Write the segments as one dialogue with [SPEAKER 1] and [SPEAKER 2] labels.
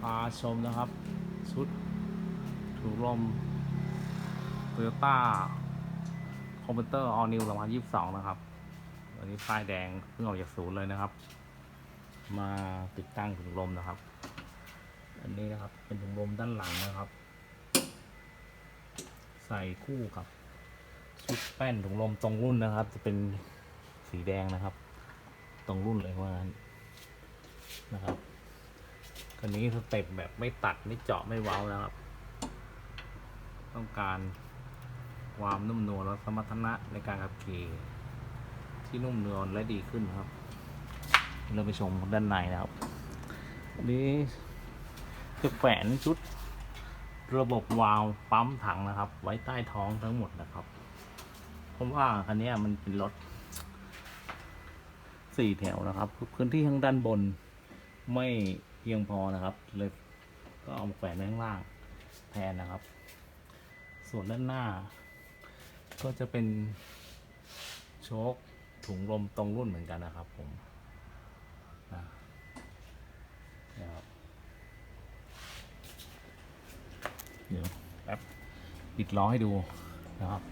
[SPEAKER 1] พาชมนะครับ ชุดถูกลมโตโยต้าคอมพิวเตอร์ออนิวประมาณ22นะครับวันนี้ป้ายแดงเพิ่งออกจากศูนย์เลยนะครับ มาติดตั้งถุงลมนะครับ อันนี้นะครับเป็นถุงลมด้านหลังนะครับ ใส่คู่กับชุดแป้นถุงลมตรงรุ่นนะครับ จะเป็นสีแดงนะครับ ตรงรุ่นเลยว่างั้นนะครับ คันนี้สเต็ปแบบไม่ตัดไม่เจาะไม่เว้านะครับ ต้องการความนุ่มนวลและสมรรถนะในการขับขี่ที่นุ่มนวลและดีขึ้นครับ เราไปชมด้านในนะครับอันนี้จะแฝนชุดระบบวาล์วปั๊มถังนะครับ ไว้ใต้ท้องทั้งหมดนะครับเพราะว่าคันนี้มันเป็นรถสี่แถวนะครับ พื้นที่ข้างด้านบนไม่ พียงพอนะครับ เลยก็เอามาแขวนไว้ข้างล่างแทนนะครับ ส่วนด้านหน้า ก็จะเป็นโชคถุงลมตรงรุ่นเหมือนกันนะครับผมนะครับเดี๋ยวแป๊บปิดล้อให้ดูนะครับ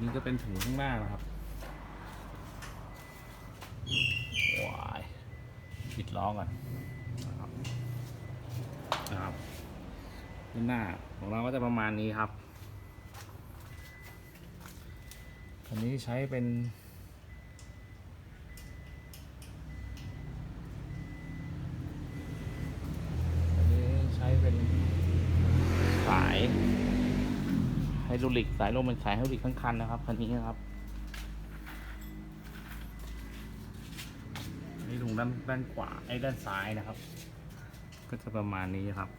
[SPEAKER 1] นี่ก็เป็นถุงข้างหน้านะครับ้อก่อนนะครับนะครับด้านหน้าของเราก็จะประมาณนี้ครับอันนี้ใช้เป็นอันนี้ใช้เป็นสายไฮดรอลิกสายลมเป็นสายไฮดรอลิกทั้งคันนะครับคันนี้นะครับ ด้านด้านขวาไอ้ด้านซ้ายนะครับ ก็จะประมาณนี้ครับ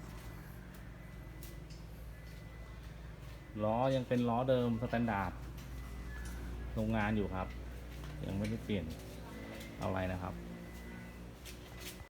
[SPEAKER 1] ล้อยังเป็นล้อเดิมสแตนดาร์ดโรงงานอยู่ครับ ยังไม่ได้เปลี่ยนอะไรนะครับ